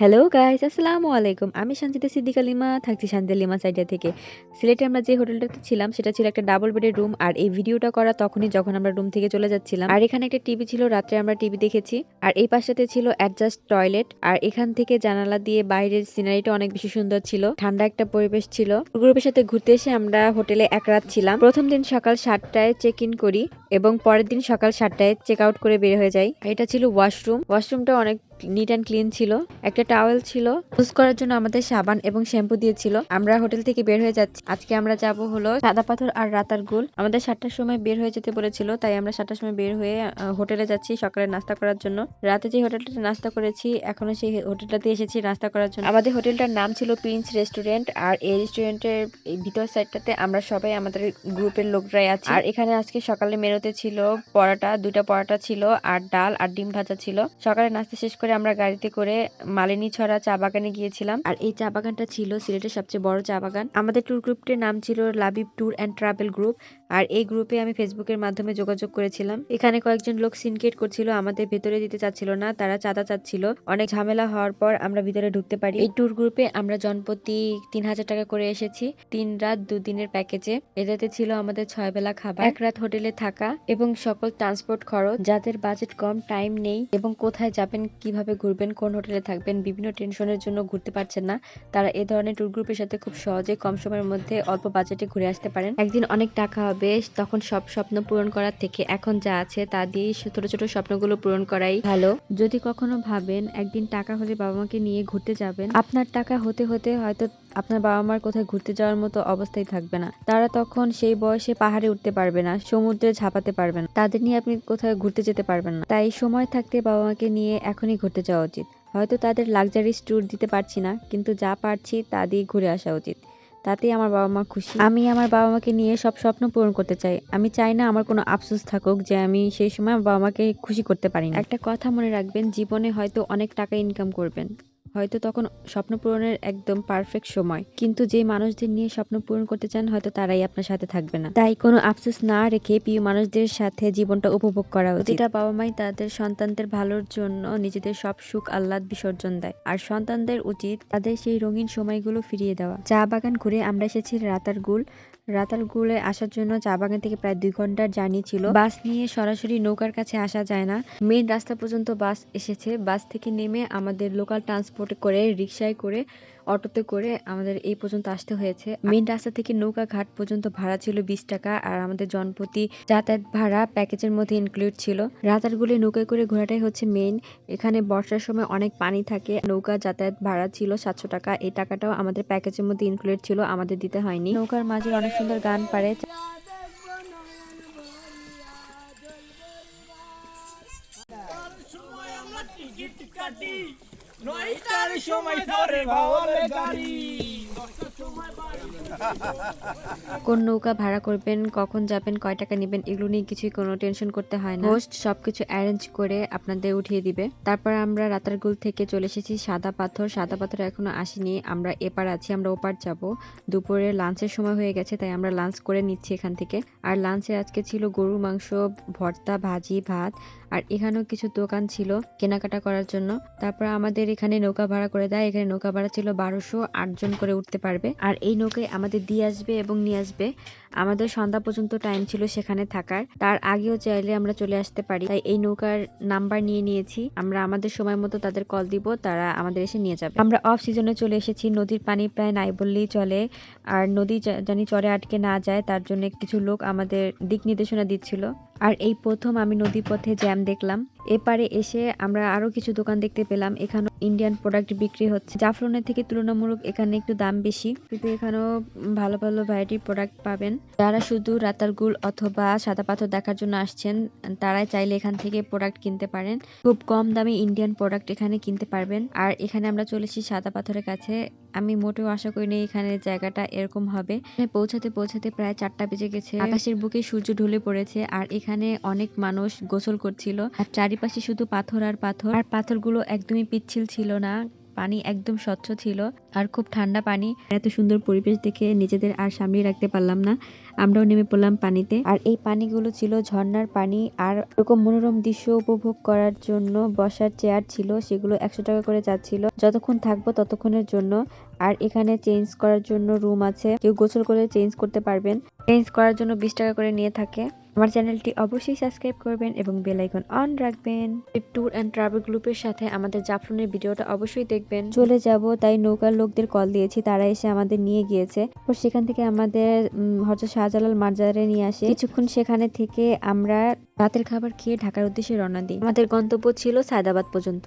Hello guys আসসালামু আলাইকুম আমি সঞ্চিতা সিদ্দিকা লিমা থাকছি শান্তি লিমা সাইডা থেকে। সিলেটে আমরা যে হোটেলটাতে ছিলাম, সেটা ছিল একটা ডাবল বেডের রুম আর এই ভিডিওটা করা তখনই যখন আমরা রুম থেকে চলে যাচ্ছিলাম। আর এখানে একটা টিভি ছিল, রাত্রে আমরা টিভি দেখেছি। আর এই পাশটাতে ছিল অ্যাডজাস্ট টয়লেট আর এখান থেকে জানালা দিয়ে বাইরের সিনারিটা অনেক বেশি সুন্দর ছিল। ঠান্ডা একটা পরিবেশ ছিল। গ্রুপের সাথে ঘুরতে এসে আমরা হোটেলে এক রাত ছিলাম। প্রথম দিন সকাল সাতটায় চেক ইন করি, এবং পরের দিন সকাল সাতটায় চেক আউট করে বের হয়ে যাই। এটা ছিল ওয়াশরুম ওয়াশরুমটা অনেক নিট অ্যান্ড ক্লিন ছিল, একটা টাওয়েল ছিল। ইউজ করার জন্য আমাদের সাবান এবং শ্যাম্পু দিয়েছিল। আমরা হোটেল থেকে বের হয়ে যাচ্ছি। আজকে আমরা যাব হলো সাদা পাথর আর রাতার গুল। আমাদের সাতটার সময় বের হয়ে যেতে বলেছিল, তাই আমরা সাতটার সময় বের হয়ে হোটেলে যাচ্ছি সকালে নাস্তা করার জন্য। রাতে যে হোটেলটাতে নাস্তা করেছি, এখনও সেই হোটেলটাতে এসেছি নাস্তা করার জন্য। আমাদের হোটেলটার নাম ছিল প্রিন্স রেস্টুরেন্ট আর এই রেস্টুরেন্টের ভিতর সাইডটাতে আমরা সবাই আমাদের গ্রুপের লোকরাই আছি। আর এখানে আজকে সকালে মেরোতে ছিল পরোটা দুটা পরোটা ছিল, আর ডাল আর ডিম ভাজা ছিল। সকালে নাস্তা শেষ করে আমরা গাড়িতে করে মালিনী ছড়া চা বাগানে গিয়েছিলাম। আর এই চা বাগানটা ছিল সিলেটের সবচেয়ে বড় চা বাগান। আমাদের ট্যুর গ্রুপটির নাম ছিল Labib tour and travel group আর এই গ্রুপে আমি ফেসবুকের মাধ্যমে যোগাযোগ করেছিলাম। এখানে কয়েকজন লোক সিনকেট করছিল, আমাদের ভেতরে দিতে চাচ্ছিল না, তারা চাঁদা চাচ্ছিল। অনেক ঝামেলা হওয়ার পর আমরা ভিতরে ঢুকতে পারি। এই ট্যুর গ্রুপে আমরা জনপ্রতি তিন হাজার টাকা করে এসেছি, তিন রাত দুদিনের প্যাকেজে। এটাতে ছিল আমাদের ছয় বেলা খাবার, এক রাত হোটেলে থাকা এবং সকল ট্রান্সপোর্ট খরচ। যাদের বাজেট কম টাইম নেই এবং কোথায় যাবেন, কীভাবে ঘুরবেন, কোন হোটেলে থাকবেন, বিভিন্ন টেনশনের জন্য ঘুরতে পারছেন না, তারা এ ধরনের ট্যুর গ্রুপের সাথে খুব সহজে কম সময়ের মধ্যে অল্প বাজেটে ঘুরে আসতে পারেন। একদিন অনেক টাকা হবে। তখন সব স্বপ্ন পূরণ করার থেকে এখন যা আছে তা দিয়ে ছোট ছোট স্বপ্নগুলো পূরণ করাই ভালো। যদি কখনো ভাবেন একদিন টাকা হলে বাবা মাকে নিয়ে ঘুরতে যাবেন, আপনার টাকা হতে হতে হয়তো আপনার বাবা মার কোথায় ঘুরতে যাওয়ার মতো অবস্থায় থাকবে না। তারা তখন সেই বয়সে পাহাড়ে উঠতে পারবে না, সমুদ্রে ঝাঁপাতে পারবে না। তাদের নিয়ে আপনি কোথাও ঘুরতে যেতে পারবেন না। তাই সময় থাকতে বাবা মাকে নিয়ে এখনই ঘুরতে যাওয়া উচিত। হয়তো তাদের লাক্সারিস ট্যুর দিতে পারছি না, কিন্তু যা পারছি তা দিয়ে ঘুরে আসা উচিত। তাতেই আমার বাবা মা খুশি। আমি আমার বাবা মাকে নিয়ে সব স্বপ্ন পূরণ করতে চাই। আমি চাই না আমার কোনো আফসোস থাকুক যে আমি সেই সময় বাবা মাকে খুশি করতে পারি না একটা কথা মনে রাখবেন জীবনে হয়তো অনেক টাকা ইনকাম করবেন। হয়তো তখন স্বপ্ন পূরণের একদম পারফেক্ট সময়। কিন্তু যে মানুষদের নিয়ে স্বপ্ন পূরণ করতে চান, হয়তো তারাই আপনার সাথে থাকবে না। তাই কোনো আফসোস না রেখে প্রিয় মানুষদের সাথে জীবনটা উপভোগ করা উচিত। এটা বাবা মাই তাদের সন্তানদের ভালোর জন্য নিজেদের সব সুখ আহ্লাদ বিসর্জন দেয়। আর সন্তানদের উচিত তাদের সেই রঙিন সময়গুলো ফিরিয়ে দেওয়া। চা বাগান ঘুরে আমরা এসেছি রাতারগুল রাতারগুলে আসার জন্য চা বাগান থেকে প্রায় দুই ঘণ্টার জার্নি ছিল। বাস নিয়ে সরাসরি নৌকার কাছে আসা যায় না। মেন রাস্তা পর্যন্ত বাস এসেছে। বাস থেকে নেমে আমাদের লোকাল ট্রান্সপোর্ট করে রিক্সায় করে, অটোতে করে আমাদের এই পর্যন্ত আসতে হয়েছে। মেন রাস্তা থেকে নৌকা ঘাট পর্যন্ত ভাড়া ছিল বিশ টাকা আর আমাদের জনপ্রতি যাতায়াত ভাড়া প্যাকেজের মধ্যে ইনক্লুড ছিল। রাতারগুলে নৌকায় করে ঘোরাটাই হচ্ছে মেইন এখানে বর্ষার সময় অনেক পানি থাকে। নৌকা যাতায়াত ভাড়া ছিল সাতশো টাকা। এই টাকাটাও আমাদের প্যাকেজের মধ্যে ইনক্লুড ছিল, আমাদের দিতে হয়নি। নৌকার মাঝে অনেক সুন্দর গান পারে। টিকিট কাটি। নয়টার সময় ধরে ভাওয়ালে গাড়ি দশটার সময় বাড়ি কোন নৌকা ভাড়া করবেন কখন যাবেন কয় টাকা নেবেন এগুলো নিয়ে কিছুই কোনো টেনশন করতে হয় না। হোস্ট সবকিছু অ্যারেঞ্জ করে আপনাদের উঠিয়ে দিবে। তারপর আমরা রাতারগুল থেকে চলে এসেছি সাদা পাথর। সাদা পাথর এখনও আসেনি। আমরা এপার আছি আমরা ওপার যাব। দুপুরে লাঞ্চের সময় হয়ে গেছে তাই আমরা লাঞ্চ করে নিচ্ছি এখান থেকে। আর লাঞ্চে আজকে ছিল গরু মাংস ভর্তা ভাজি ভাত। আর এখানেও কিছু দোকান ছিল কেনাকাটা করার জন্য। তারপর আমাদের এখানে নৌকা ভাড়া করে দেয়। এখানে নৌকা ভাড়া ছিল বারোশো আটজন করে উঠতে পারবে। আর এই নৌকায় আমাদের দিয়ে আসবে এবং নিয়ে আসবে। আমাদের সন্ধ্যা পর্যন্ত টাইম ছিল সেখানে থাকার। তার আগেও চাইলে আমরা চলে আসতে পারি। তাই এই নৌকার নাম্বার নিয়ে নিয়েছি। আমরা আমাদের সময় মতো তাদের কল দিব। তারা আমাদের এসে নিয়ে যাবে। আমরা অফ সিজনে চলে এসেছি। নদীর পানি প্রায় নাই বললেই চলে। আর নদী জানি চরে আটকে না যায়, তার জন্য কিছু লোক আমাদের দিক নির্দেশনা দিচ্ছিল। আর এই প্রথম আমি নদী পথে জ্যাম দেখলাম। এপারে এসে আমরা আরও কিছু দোকান দেখতে পেলাম। এখানে ইন্ডিয়ান প্রোডাক্ট বিক্রি হচ্ছে। জাফলনের থেকে তুলনামূলক এখানে একটু দাম বেশি। কিন্তু এখানেও ভালো ভালো ভ্যারাইটির প্রোডাক্ট পাবেন। যারা শুধু রাতারগুল অথবা সাদা পাথর দেখার জন্য আসছেন, তারাই চাইলে এখান থেকে প্রোডাক্ট কিনতে পারেন। খুব কম দামে ইন্ডিয়ান প্রোডাক্ট এখানে কিনতে পারবেন। আর এখানে আমরা চলেছি সাদা পাথরের কাছে। আমি মোটেও আশা করিনি এখানে জায়গাটা এরকম হবে। পৌঁছাতে পৌঁছাতে প্রায় চারটা বেজে গেছে। আকাশের বুকে সূর্য ঢলে পড়েছে আর এখানে অনেক মানুষ গোসল করছিল। আর চারিপাশে শুধু পাথর আর পাথর। আর পাথরগুলো একদমই পিচ্ছিল ছিল না, পানি একদম স্বচ্ছ ছিল। আর খুব ঠান্ডা পানি। এত সুন্দর পরিবেশ দেখে নিজেদের আর সামনে রাখতে পারলাম না। আমরাও নেমে পড়লাম পানিতে। আর এই পানিগুলো ছিল ঝর্ণার পানি। আর এরকম মনোরম দৃশ্য উপভোগ করার জন্য বসার চেয়ার ছিল। সেগুলো একশো টাকা করে যাচ্ছিল। যতক্ষণ থাকব ততক্ষণের জন্য। আর এখানে চেঞ্জ করার জন্য রুম আছে। কেউ গোসল করে চেঞ্জ করতে পারবেন। চেঞ্জ করার জন্য বিশ টাকা করে নিয়ে থাকে। আমার চ্যানেলটি অবশ্যই সাবস্ক্রাইব করবেন এবং বেল আইকন অন রাখবেন। ট্যুর অ্যান্ড ট্রাভেল গ্রুপের সাথে আমাদের জাফলনের ভিডিওটা অবশ্যই দেখবেন। চলে যাব তাই নৌকার লোকদের কল দিয়েছি, তারা এসে আমাদের নিয়ে গিয়েছে। তো সেখান থেকে আমাদের হজরত শাহজালাল মাজারে নিয়ে আসে। কিছুক্ষণ সেখানে থেকে আমরা রাতের খাবার খেয়ে ঢাকার উদ্দেশ্যে রওনা দিই। আমাদের গন্তব্য ছিল সায়দাবাদ পর্যন্ত।